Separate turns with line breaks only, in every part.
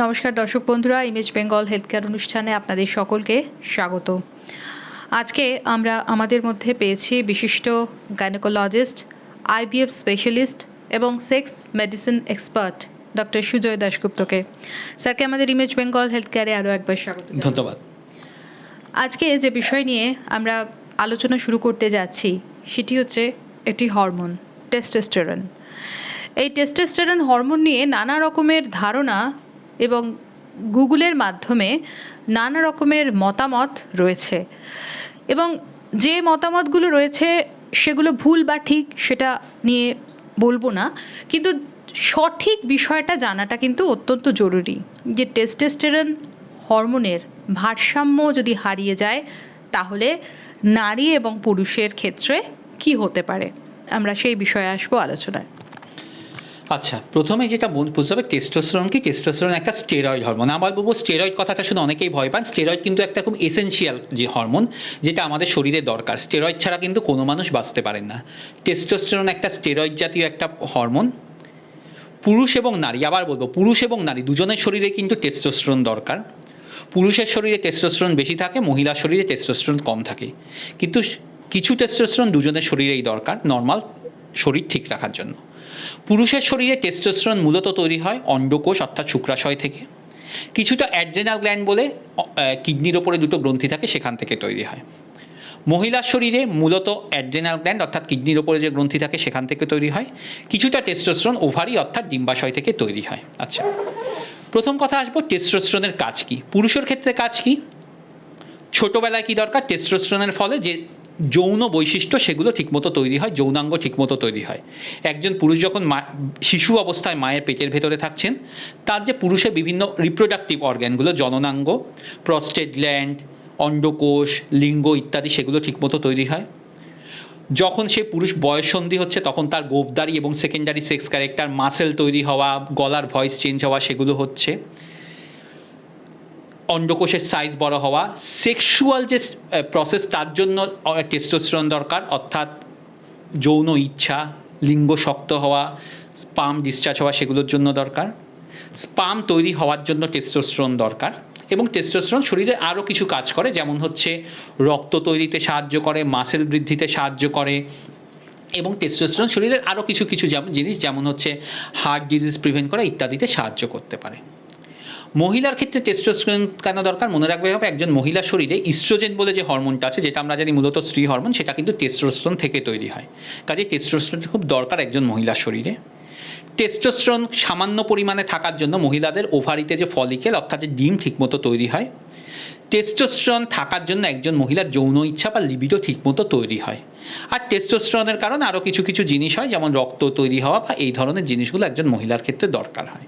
নমস্কার দর্শক বন্ধুরা ইমেজ বেঙ্গল হেলথ কেয়ার অনুষ্ঠানে আপনাদের সকলকে স্বাগত। আজকে আমরা আমাদের মধ্যে পেয়েছি বিশিষ্ট গাইনোকোলজিস্ট আইবিএফ স্পেশালিস্ট এবং sex medicine expert doctor Sujoy দাশগুপ্তকে। স্যারকে আমাদের ইমেজ বেঙ্গল হেলথ কেয়ারে আরও একবার স্বাগত
ধন্যবাদ।
আজকে যে বিষয় নিয়ে আমরা আলোচনা শুরু করতে যাচ্ছি সেটি হচ্ছে একটি হরমোন টেস্টোস্টেরন এই টেস্টোস্টেরন হরমোন নিয়ে নানা রকমের ধারণা এবং গুগলের মাধ্যমে নানা রকমের মতামত রয়েছে। এবং যে মতামতগুলো রয়েছে, সেগুলো ভুল বা ঠিক সেটা নিয়ে বলব না। কিন্তু সঠিক বিষয়টা জানাটা কিন্তু অত্যন্ত জরুরি যে টেস্টোস্টেরন হরমোনের ভারসাম্য যদি হারিয়ে যায়, তাহলে নারী এবং পুরুষের ক্ষেত্রে কি হতে পারে? আমরা সেই বিষয়ে আসব আলোচনায়।
আচ্ছা প্রথমে যেটা বুঝতে হবে টেস্টোস্টেরন কি? টেস্টোস্টেরন একটা স্টেরয়েড হরমোন আমার বলব স্টেরয়েড কথাটা শুনে অনেকেই ভয় পান। স্টেরয়েড কিন্তু একটা খুব এসেনশিয়াল যে হরমোন যেটা আমাদের শরীরে দরকার। স্টেরয়েড ছাড়া কিন্তু কোনো মানুষ বাঁচতে পারেন না। টেস্টোস্টেরন একটা স্টেরয়েড জাতীয় একটা হরমোন পুরুষ এবং নারী, আবার বলব পুরুষ এবং নারী দুজনের শরীরে কিন্তু টেস্টোস্টেরন দরকার। পুরুষের শরীরে টেস্টোস্টেরন বেশি থাকে, মহিলার শরীরে টেস্টোস্টেরন কম থাকে। কিন্তু কিছু টেস্টোস্টেরন দুজনের শরীরেই দরকার নর্মাল শরীর ঠিক রাখার জন্য। পুরুষের শরীরে টেস্টোস্টেরন মূলত তৈরি হয় অন্ডকোষ, অর্থাৎ শুক্রাশয় থেকে। কিছুটা অ্যাড্রেনাল গ্ল্যান্ড বলে কিডনির ওপরে দুটো গ্রন্থি থাকে, সেখান থেকে তৈরি হয়। মহিলার শরীরে মূলত অ্যাড্রেনাল গ্ল্যান্ড অর্থাৎ কিডনির ওপরে যে গ্রন্থি থাকে, সেখান থেকে তৈরি হয়। কিছুটা টেস্টোস্টেরন ওভারি অর্থাৎ ডিম্বাশয় থেকে তৈরি হয়। আচ্ছা প্রথম কথা আসব টেস্টোস্টেরনের কাজ কি? পুরুষের ক্ষেত্রে কাজ কি? ছোটোবেলায় কি দরকার? টেস্টোস্টেরনের ফলে যে যৌন বৈশিষ্ট্য সেগুলো ঠিকমতো তৈরি হয়, যৌনাঙ্গ ঠিকমতো তৈরি হয়। একজন পুরুষ যখন মা, শিশু অবস্থায় মায়ের পেটের ভেতরে থাকছেন, তার যে পুরুষের বিভিন্ন রিপ্রোডাক্টিভ অর্গ্যানগুলো জননাঙ্গ প্রস্টেট গ্ল্যান্ড অন্ডকোষ, লিঙ্গ ইত্যাদি সেগুলো ঠিকমতো তৈরি হয়। যখন সে পুরুষ বয়সন্ধি হচ্ছে, তখন তার গোফদারি এবং সেকেন্ডারি সেক্স ক্যারেক্টার মাসেল তৈরি হওয়া, গলার ভয়েস চেঞ্জ হওয়া সেগুলো হচ্ছে। অন্ডকোষের সাইজ বড় হওয়া সেক্সুয়াল যে প্রসেস তার জন্য টেস্টোস্টেরন দরকার, অর্থাৎ যৌন ইচ্ছা, লিঙ্গ শক্ত হওয়া স্পাম ডিসচার্জ হওয়া সেগুলোর জন্য দরকার। স্পাম তৈরি হওয়ার জন্য টেস্টোস্টেরন দরকার এবং টেস্টোস্টেরন শরীরে আরও কিছু কাজ করে, যেমন হচ্ছে রক্ত তৈরিতে সাহায্য করে মাসেল বৃদ্ধিতে সাহায্য করে এবং টেস্টোস্টেরন শরীরের আরও কিছু কিছু জিনিস, যেমন হচ্ছে হার্ট ডিজিজ প্রিভেন্ট করা ইত্যাদিতে সাহায্য করতে পারে। মহিলার ক্ষেত্রে টেস্টোস্টেরন কেন দরকার? মনে রাখবে হবে একজন মহিলার শরীরে ইস্ট্রোজেন বলে যে হরমোনটা আছে, যেটা আমরা জানি মূলত স্ত্রী হরমোন সেটা কিন্তু টেস্টোস্টেরন থেকে তৈরি হয়। কাজে টেস্টোস্টেরন খুব দরকার একজন মহিলার শরীরে। টেস্টোস্টেরন সামান্য পরিমাণে থাকার জন্য মহিলাদের ওভারিতে যে ফলিকেল অর্থাৎ যে ডিম ঠিকমতো তৈরি হয় টেস্টোস্টেরন থাকার জন্য একজন মহিলার যৌন ইচ্ছা বা লিবিডো ঠিকমতো তৈরি হয়। আর টেস্টোস্টেরনের কারণে আরও কিছু কিছু জিনিস হয়, যেমন রক্ত তৈরি হওয়া বা এই ধরনের জিনিসগুলো একজন মহিলার ক্ষেত্রে দরকার হয়।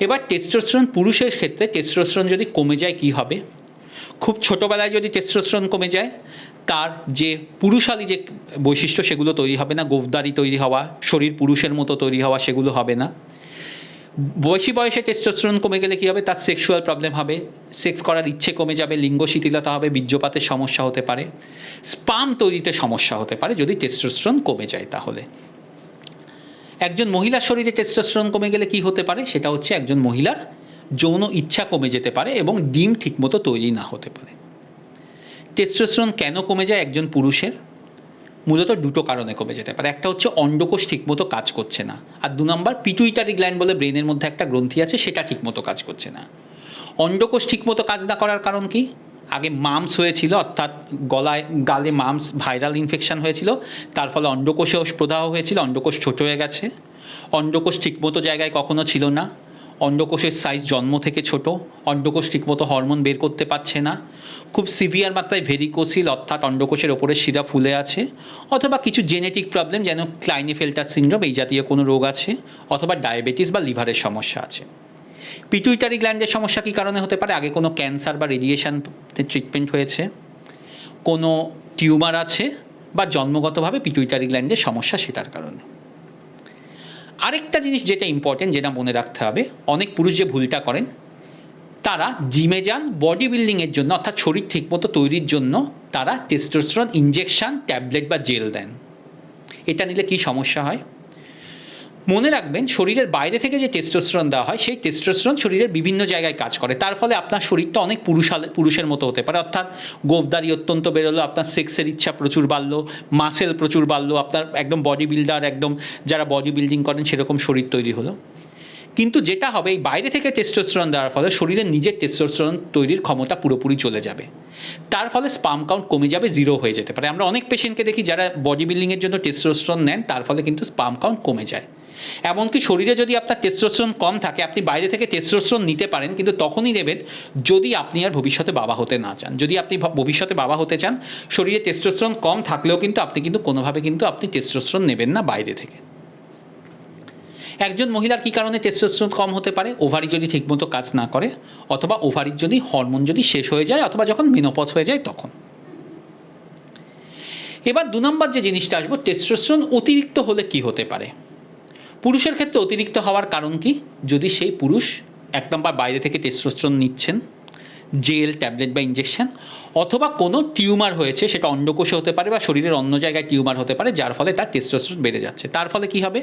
এবার টেস্টোস্টেরন পুরুষের ক্ষেত্রে টেস্টোস্টেরন যদি কমে যায় কি হবে? খুব ছোটোবেলায় যদি টেস্টোস্টেরন কমে যায়, তার যে পুরুষালী যে বৈশিষ্ট্য সেগুলো তৈরি হবে না, গোফদারি তৈরি হওয়া, শরীর পুরুষের মতো তৈরি হওয়া সেগুলো হবে না। বয়সী বয়সে টেস্টোস্টেরন কমে গেলে কী হবে? তার সেক্সুয়াল প্রবলেম হবে সেক্স করার ইচ্ছে কমে যাবে, লিঙ্গ শিথিলতা হবে, বীর্যপাতের সমস্যা হতে পারে। স্পাম তৈরিতে সমস্যা হতে পারে যদি টেস্টোস্টেরন কমে যায় তাহলে। একজন মহিলার শরীরে টেস্টোস্টেরন কমে গেলে কি হতে পারে? সেটা হচ্ছে একজন মহিলার যৌন ইচ্ছা কমে যেতে পারে এবং ডিম ঠিকমতো তৈরি না হতে পারে। টেস্টোস্টেরন কেন কমে যায় একজন পুরুষের? মূলত দুটো কারণে কমে যেতে পারে। একটা হচ্ছে অন্ডকোষ ঠিকমতো কাজ করছে না। আর দু নম্বর পিটুইটারি গ্ল্যান্ড বলে ব্রেনের মধ্যে একটা গ্রন্থি আছে, সেটা ঠিকমতো কাজ করছে না। অন্ডকোষ ঠিকমতো কাজ না করার কারণ কি? আগে মামস হয়েছিল, অর্থাৎ গলায়, গালে মামস ভাইরাল ইনফেকশন হয়েছিল। তার ফলে অন্ডকোষে প্রদাহ হয়েছিল, অন্ডকোষ ছোট হয়ে গেছে। অন্ডকোষ ঠিকমতো জায়গায় কখনো ছিল না। অন্ডকোষের সাইজ জন্ম থেকে ছোট। অন্ডকোষ ঠিকমতো হরমোন বের করতে পারছে না। খুব সিভিয়ার মাত্রায় ভেরিকোসিল অর্থাৎ অন্ডকোষের ওপরে শিরা ফুলে আছে। অথবা কিছু জেনেটিক প্রবলেম যেন ক্লাইনিফেল্টার সিন্ড্রোম এই জাতীয় কোনো রোগ আছে, অথবা ডায়াবেটিস বা লিভারের সমস্যা আছে। পিটুইটারি গ্ল্যান্ডের সমস্যা কী কারণে হতে পারে? আগে কোনো ক্যান্সার বা রেডিয়েশন ট্রিটমেন্ট হয়েছে, কোনো টিউমার আছে বা জন্মগতভাবে পিটুইটারি গ্ল্যান্ডের সমস্যা সেটার কারণে। আরেকটা জিনিস যেটা ইম্পর্টেন্ট যেটা মনে রাখতে হবে, অনেক পুরুষ যে ভুলটা করেন, তারা জিমে যান বডি বিল্ডিংয়ের জন্য, অর্থাৎ শরীর ঠিকমতো তৈরির জন্য তারা টেস্টোস্টেরন ইঞ্জেকশন ট্যাবলেট বা জেল দেন। এটা নিলে কি সমস্যা হয়? মনে রাখবেন, শরীরের বাইরে থেকে যে টেস্টোস্টেরন দেওয়া হয়, সেই টেস্টোস্টেরন শরীরের বিভিন্ন জায়গায় কাজ করে। তার ফলে আপনার শরীরটা অনেক পুরুষাল, পুরুষের মতো হতে পারে। অর্থাৎ গোফদারি অত্যন্ত বেরোলো, আপনার সেক্সের ইচ্ছা প্রচুর বাড়লো মাসেল প্রচুর বাড়লো, আপনার একদম বডি বিল্ডার একদম যারা বডি বিল্ডিং করেন, সেরকম শরীর তৈরি হলো। কিন্তু যেটা হবে, এই বাইরে থেকে টেস্টোস্টেরন দেওয়ার ফলে শরীরের নিজের টেস্টোস্টেরন তৈরির ক্ষমতা পুরোপুরি চলে যাবে। তার ফলে স্পাম কাউন্ট কমে যাবে জিরো হয়ে যেতে পারে। আমরা অনেক পেশেন্টকে দেখি যারা বডি বিল্ডিংয়ের জন্য টেস্টোস্টেরন নেন, তার ফলে কিন্তু স্পাম কাউন্ট কমে যায়। এমনকি শরীরে যদি আপনার টেস্টোস্টেরন কম থাকে, আপনি বাইরে থেকে টেস্টোস্টেরন নিতে পারেন, কিন্তু তখনই নেবেন যদি আপনি আর ভবিষ্যতে বাবা হতে না চান। যদি আপনি ভবিষ্যতে বাবা হতে চান, শরীরে টেস্টোস্টেরন কম থাকলেও কিন্তু আপনি কিন্তু কোনোভাবে কিন্তু আপনি টেস্টোস্টেরন নেবেন না বাইরে থেকে। একজন মহিলার কী কারণে টেস্টোস্টেরন কম হতে পারে? ওভারি যদি ঠিকমতো কাজ না করে, অথবা ওভারির যদি হরমোন যদি শেষ হয়ে যায়, অথবা যখন মিনোপজ হয়ে যায় তখন। এবার দু নম্বর যে জিনিসটা আসব টেস্টোস্টেরন অতিরিক্ত হলে কি হতে পারে? পুরুষের ক্ষেত্রে অতিরিক্ত হওয়ার কারণ কি? যদি সেই পুরুষ এক নম্বর বাইরে থেকে টেস্টোস্টেরন নিচ্ছেন জেল ট্যাবলেট বা ইঞ্জেকশন অথবা কোনো টিউমার হয়েছে, সেটা অন্ডকোষে হতে পারে বা শরীরের অন্য জায়গায় টিউমার হতে পারে, যার ফলে তার টেস্টোস্টেরন বেড়ে যাচ্ছে। তার ফলে কি হবে?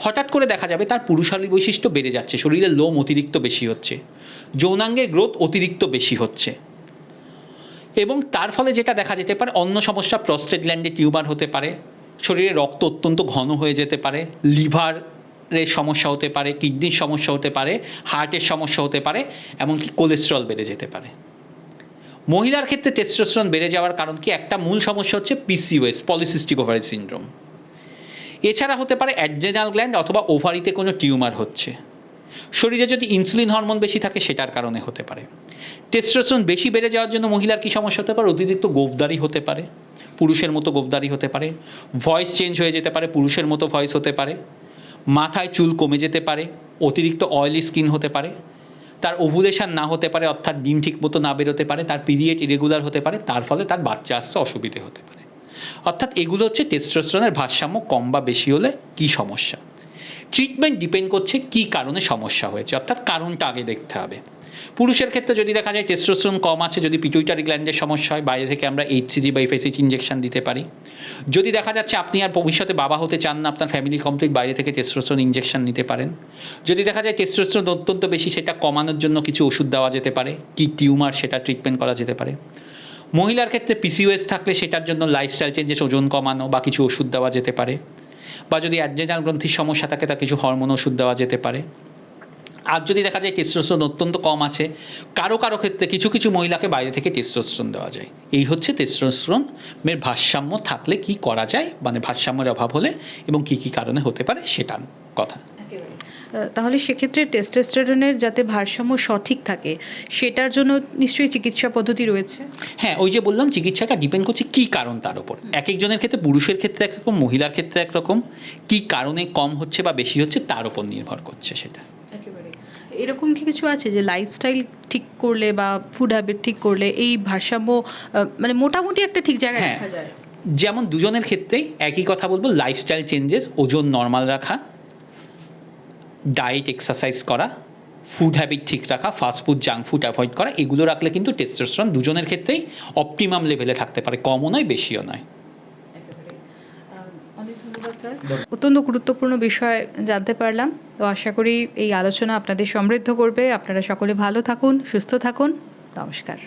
হঠাৎ করে দেখা যাবে তার পুরুষালী বৈশিষ্ট্য বেড়ে যাচ্ছে, শরীরের লোম অতিরিক্ত বেশি হচ্ছে, যৌনাঙ্গের গ্রোথ অতিরিক্ত বেশি হচ্ছে। এবং তার ফলে যেটা দেখা যেতে পারে, অন্য সমস্যা প্রস্টেট গ্ল্যান্ডে টিউমার হতে পারে শরীরে রক্ত অত্যন্ত ঘন হয়ে যেতে পারে লিভার এর সমস্যা হতে পারে, কিডনির সমস্যা হতে পারে, হার্টের সমস্যা হতে পারে, এমনকি কোলেস্ট্রল বেড়ে যেতে পারে। মহিলার ক্ষেত্রে টেস্টোস্টেরন বেড়ে যাওয়ার কারণ কি? একটা মূল সমস্যা হচ্ছে পিসিওএস পলিসিস্টিক ওভারি সিনড্রোম এছাড়া হতে পারে অ্যাড্রেনাল গ্ল্যান্ড অথবা ওভারিতে কোনো টিউমার হচ্ছে। শরীরে যদি ইনসুলিন হরমোন বেশি থাকে, সেটার কারণে হতে পারে। টেস্টোস্টেরন বেশি বেড়ে যাওয়ার জন্য মহিলার কী সমস্যা হতে পারে? অতিরিক্ত গোফদারি হতে পারে, পুরুষের মতো গোফদারি হতে পারে ভয়েস চেঞ্জ হয়ে যেতে পারে, পুরুষের মতো ভয়েস হতে পারে, মাথায় চুল কমে যেতে পারে, অতিরিক্ত অয়েলি স্কিন হতে পারে, তার ওভুলেশন না হতে পারে, অর্থাৎ ডিম ঠিক মতো না বেরোতে পারে, তার পিরিয়ড ইরেগুলার হতে পারে, তার ফলে তার বাচ্চা আসতে অসুবিধে হতে পারে। অর্থাৎ এগুলো হচ্ছে টেস্টোস্টেরনের ভারসাম্য কম বা বেশি হলে কী সমস্যা? ট্রিটমেন্ট ডিপেন্ড করছে কী কারণে সমস্যা হয়েছে, অর্থাৎ কারণটা আগে দেখতে হবে। পুরুষের ক্ষেত্রে যদি দেখা যায় টেস্টোস্টেরন কম আছে, যদি পিটুইটারি গ্ল্যান্ডের সমস্যা হয়, বাইরে থেকে আমরা এইচসিজি বা এফএসএইচ ইঞ্জেকশন দিতে পারি। যদি দেখা যাচ্ছে আপনি আর ভবিষ্যতে বাবা হতে চান না, আপনার ফ্যামিলি কমপ্লিট বাইরে থেকে টেস্টোস্টেরন ইঞ্জেকশন নিতে পারেন। যদি দেখা যায় টেস্টোস্টেরন অত্যন্ত বেশি, সেটা কমানোর জন্য কিছু ওষুধ দেওয়া যেতে পারে, কি টিউমার সেটা ট্রিটমেন্ট করা যেতে পারে। মহিলার ক্ষেত্রে পিসিওএস থাকলে সেটার জন্য লাইফস্টাইল চেঞ্জেস ওজন কমানো বা কিছু ওষুধ দেওয়া যেতে পারে। বা যদি অ্যাড্রেনাল গ্রন্থির সমস্যা থাকে তা কিছু হরমোন ওষুধ দেওয়া যেতে পারে। আর যদি দেখা যায় টেস্টোস্টেরন অত্যন্ত কম আছে, কারও কারও ক্ষেত্রে কিছু কিছু মহিলাকে বাইরে থেকে টেস্টোস্টেরন দেওয়া যায়। এই হচ্ছে টেস্টোস্ট্রনের ভারসাম্য থাকলে কি করা যায় মানে ভারসাম্যের অভাব হলে এবং কি কি কারণে হতে পারে সেটার কথা।
তাহলে সেক্ষেত্রে টেস্টোস্টেরনের যাতে ভারসাম্য সঠিক থাকে সেটার জন্য নিশ্চয়ই চিকিৎসা পদ্ধতি রয়েছে?
হ্যাঁ ওই যে বললাম চিকিৎসাটা ডিপেন্ড করছে কী কারণ তার উপর এক একজনের ক্ষেত্রে পুরুষের ক্ষেত্রে একরকম মহিলার ক্ষেত্রে একরকম কী কারণে কম হচ্ছে বা বেশি হচ্ছে তার উপর নির্ভর করছে সেটা।
একেবারে। এরকম কি কিছু আছে যে লাইফস্টাইল ঠিক করলে বা ফুড হ্যাবিট ঠিক করলে এই ভারসাম্য মানে মোটামুটি একটা ঠিক জায়গায়
হ্যাঁ।
যায়?
যেমন দুজনের ক্ষেত্রেই একই কথা বলব লাইফস্টাইল চেঞ্জেস ওজন নর্মাল রাখা ডায়েট এক্সারসাইজ করা ফুড হ্যাবিট ঠিক রাখা fast food junk food avoid করা, এগুলো রাখলে কিন্তু টেস্টোস্টেরন দুজনের ক্ষেত্রেই অপটিমাম লেভেলে থাকতে পারে, কমও নয়, বেশিও নয়।
অত্যন্ত গুরুত্বপূর্ণ বিষয় জানতে পারলাম। তো আশা করি এই আলোচনা আপনাদের সমৃদ্ধ করবে। আপনারা সকলে ভালো থাকুন, সুস্থ থাকুন। নমস্কার।